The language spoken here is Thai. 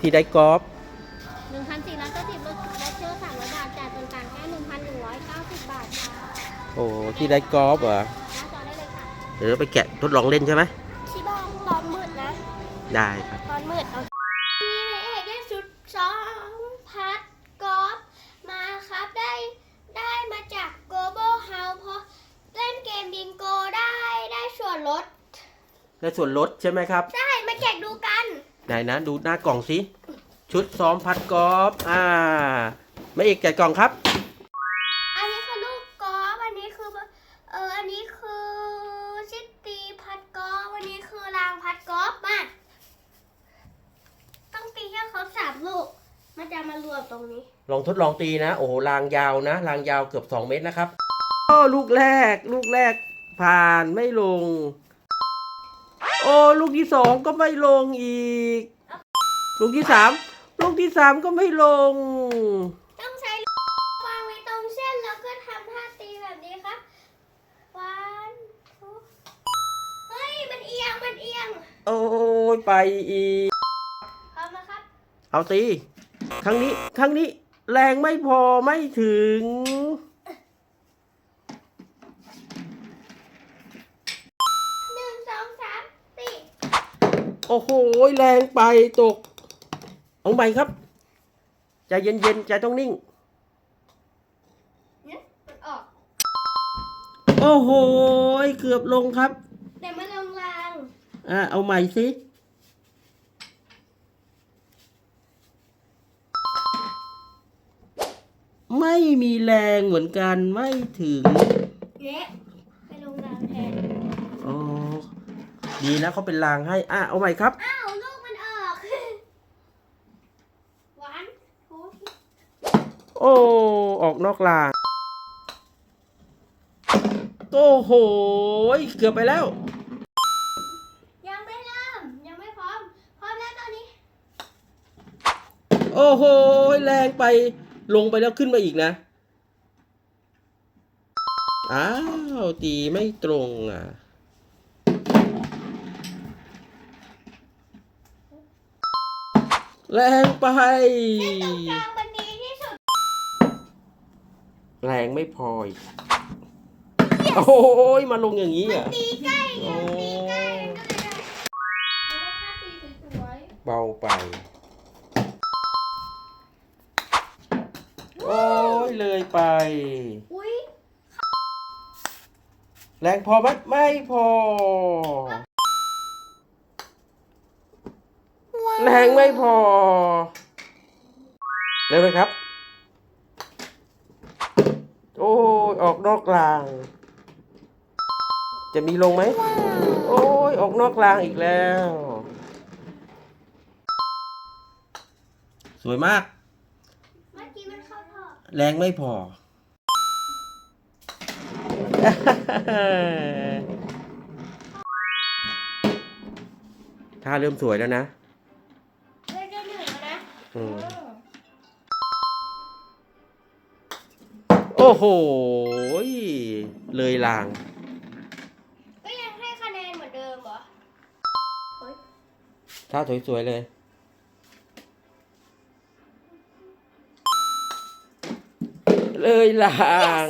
ที่ได้กอล์ฟหนึ่งพันสี่ร้อยเก้าสิบลดลดเชื่อสามร้อยบาทจ่ายตรงกลางแค่หนึ่งพันหนึ่งร้อยเก้าสิบบาทค่ะโอ้ที่ได้กอล์ฟเหรอหน้าจอได้เลยค่ะเดี๋ยวไปแกะทดลองเล่นใช่ไหมที่บ้านตอนมืดนะ ได้ครับ ตอนมืดเอาพี่เอกได้ชุดสองพัดกอล์ฟมาครับได้ได้มาจาก Global House เพราะเล่นเกมบิงโกได้ได้ส่วนลด ได้ส่วนลดใช่ไหมครับได้มาแจกดูกัน ไหนนะ ดูหน้ากล่องสิ ชุดซ้อมพัดกอล์ฟอ่าไม่เอกแกะกล่องครับ อันนี้คือลูกกอล์ฟอันนี้คือเอออันนี้คือชิตตีพัดกอล์ฟอันนี้คือรางพัดกอล์ฟมาต้องตีให้เขาสามลูก มันจะมารวมตรงนี้ ลองทดลองตีนะ โอ้โหรางยาวนะรางยาวเกือบ2เมตรนะครับโอ้ลูกแรก ลูกแรกผ่านไม่ลง โอ้ลูกที่สองก็ไม่ลงอีก ลูกที่สามลูกที่สามก็ไม่ลง ต้องใช้ลูกวางไว้ตรงเส้นแล้วก็ทำท่าตีแบบนี้ครับวันทุกเฮ้ยมันเอียงมันเอียงโอ้ยไปอีกพร้อมนะครับ เอาตีครั้งนี้ครั้งนี้แรงไม่พอไม่ถึง หนึ่งสองสามสี่ โอ้โหแรงไปตกเอาใหม่ครับใจเย็นๆใจต้องนิ่งเนี่ยมันออกโอ้โหเกือบลงครับ แต่มันลงรางอ่าเอาใหม่สิไม่มีแรงเหมือนกันไม่ถึงเนี่ยไปลงรางแทนอ๋อ ดีนะเขาเป็นรางให้ อะเอาใหม่ครับ อ้าวลูกมันออกวันทูโอ้ ออกนอกราง โอ้โห เกือบไปแล้ว ยังไม่เริ่ม ยังไม่พร้อม พร้อมแล้วตอนนี้ โอ้โห แรงไป ลงไปแล้วขึ้นมาอีกนะ อ้าว ตีไม่ตรงอะ แรงไปตรงกลางมันดีที่สุดแรงไม่พออีกโอ้ยมาลงอย่างนี้อะ ตีใกล้ไงโอ้ตีใกล้มันก็เลยได้แล้วถ้าตีสวยเบาไป โอ้ยเลยไป ๆอุ้ย แรงพอไหมไม่พอ แรงไม่พอ เร็วเลยครับ โอ้ยออกนอกราง จะมีลงไหม โอ้ยออกนอกรางอีกแล้ว สวยมาก เมื่อกี้มันเข้าท่อแรงไม่พอ ท่าเริ่มสวยแล้วนะ อืมโอ้โห เลยลาง ก็ยังให้คะแนนเหมือนเดิมเหรอท่าสวยๆเลย เลยลาง